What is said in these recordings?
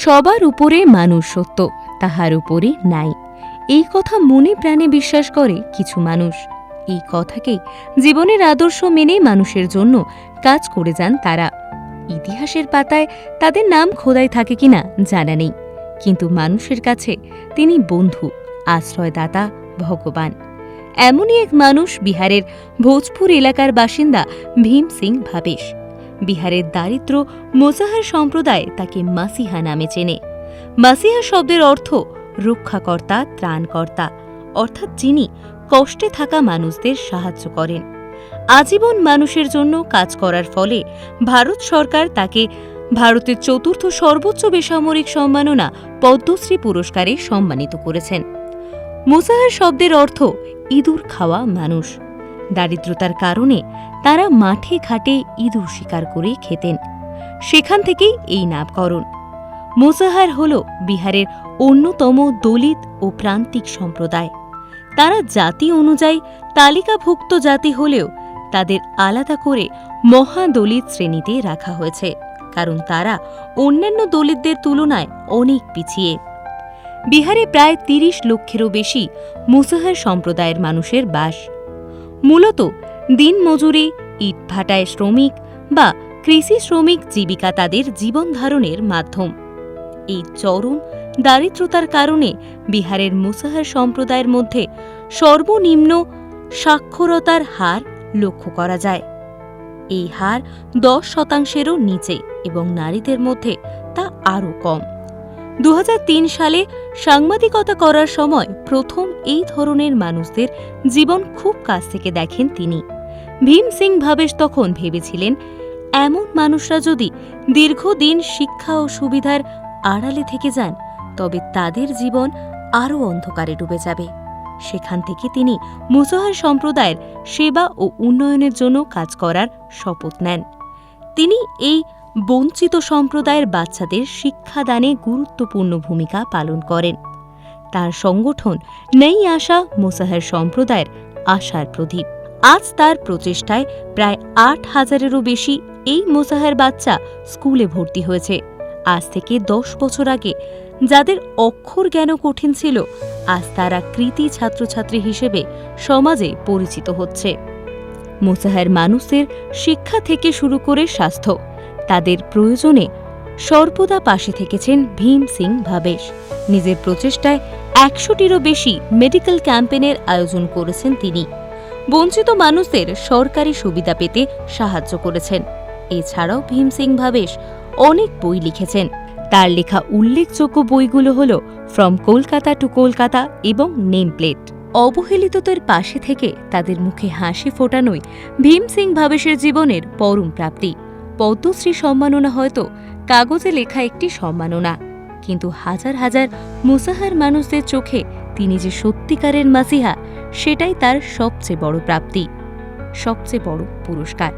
সবার উপরে মানুষ সত্য তাহার উপরে নাই এই কথা মনে প্রাণে বিশ্বাস করে কিছু মানুষ। এই কথাকে জীবনের আদর্শ মেনে মানুষের জন্য কাজ করে যান তারা। ইতিহাসের পাতায় তাদের নাম খোদাই থাকে কিনা জানা নেই। কিন্তু মানুষের কাছে তিনি বন্ধু, আশ্রয়দাতা, ভগবান। এমনই এক মানুষ বিহারের ভোজপুর এলাকার বাসিন্দা ভীম সিং ভাবেশ। বিহারের দারিদ্র মোজাহার সম্প্রদায় তাকে মাসিহা নামে চেনে। মাসিহা শব্দের অর্থ রক্ষাকর্তা, ত্রাণকর্তা, অর্থাৎ যিনি কষ্টে থাকা মানুষদের সাহায্য করেন। আজীবন মানুষের জন্য কাজ করার ফলে ভারত সরকার তাকে ভারতের চতুর্থ সর্বোচ্চ বেসামরিক সম্মাননা পদ্মশ্রী পুরস্কারে সম্মানিত করেছেন। মোসাহার শব্দের অর্থ ইঁদুর খাওয়া মানুষ। দারিদ্রতার কারণে তারা মাঠে ঘাটে ইঁদুর শিকার করে খেতেন। সেখান থেকেই এই নামকরণ। মোসাহার হল বিহারের অন্যতম দলিত ও প্রান্তিক সম্প্রদায়। তারা জাতি অনুযায়ী তালিকাভুক্ত জাতি হলেও তাদের আলাদা করে মহাদলিত শ্রেণীতে রাখা হয়েছে, কারণ তারা অন্যান্য দলিতদের তুলনায় অনেক পিছিয়ে। বিহারে প্রায় তিরিশ লক্ষেরও বেশি মুসাহার সম্প্রদায়ের মানুষের বাস। মূলত দিনমজুরি, ইটভাটায় শ্রমিক বা কৃষি শ্রমিক জীবিকা তাদের জীবন ধারণের মাধ্যম। এই চরম দারিদ্রতার কারণে বিহারের মুসাহার সম্প্রদায়ের মধ্যে সর্বনিম্ন সাক্ষরতার হার লক্ষ্য করা যায়। এই হার দশ শতাংশেরও নিচে এবং নারীদের মধ্যে তা আরও কম। দু হাজার তিন সালে সাংবাদিকতা করার সময় প্রথম এই ধরনের মানুষদের জীবন খুব কাছ থেকে দেখেন তিনি। ভীম সিং ভাবেশ তখন ভেবেছিলেন, এমন মানুষরা যদি দীর্ঘদিন শিক্ষা ও সুবিধার আড়ালে থেকে যান, তবে তাদের জীবন আরও অন্ধকারে ডুবে যাবে। সেখান থেকে তিনি মুসহার সম্প্রদায়ের সেবা ও উন্নয়নের জন্য কাজ করার শপথ নেন। তিনি এই বঞ্চিত সম্প্রদায়ের বাচ্চাদের শিক্ষাদানে গুরুত্বপূর্ণ ভূমিকা পালন করেন। তার সংগঠন নেই আশা মোসাহার সম্প্রদায়ের আশার প্রদীপ। আজ তার প্রচেষ্টায় প্রায় আট হাজারেরও বেশি এই মোসাহার বাচ্চা স্কুলে ভর্তি হয়েছে। আজ থেকে দশ বছর আগে যাদের অক্ষর জ্ঞানও কঠিন ছিল, আজ তারা কৃতি ছাত্রছাত্রী হিসেবে সমাজে পরিচিত হচ্ছে। মোসাহার মানুষের শিক্ষা থেকে শুরু করে স্বাস্থ্য তাদের প্রয়োজনে সর্বদা পাশে থেকেছেন ভীম সিং ভাবেশ। নিজের প্রচেষ্টায় একশোটিরও বেশি মেডিকেল ক্যাম্পেনের আয়োজন করেছেন তিনি। বঞ্চিত মানুষদের সরকারি সুবিধা পেতে সাহায্য করেছেন। এছাড়াও ভীম সিং ভাবেশ অনেক বই লিখেছেন। তার লেখা উল্লেখযোগ্য বইগুলো হল ফ্রম কলকাতা টু কলকাতা এবং নেম প্লেট অবহেলিতদের পাশে থেকে তাদের মুখে হাসি ফোটানোই ভীম সিং ভাবেশের জীবনের পরম প্রাপ্তি। পদ্মশ্রী সম্মাননা হয়তো কাগজে লেখা একটি সম্মাননা। কিন্তু হাজার হাজার মুসাহার মানুষদের চোখে তিনি যে সত্যিকারের মাসিহা, সেটাই তার সবচেয়ে বড় প্রাপ্তি, সবচেয়ে বড় পুরস্কার।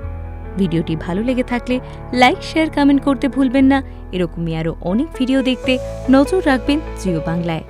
ভিডিওটি ভালো লেগে থাকলে লাইক, শেয়ার, কমেন্ট করতে ভুলবেন না। এরকমই আরও অনেক ভিডিও দেখতে নজর রাখবেন জিও বাংলায়।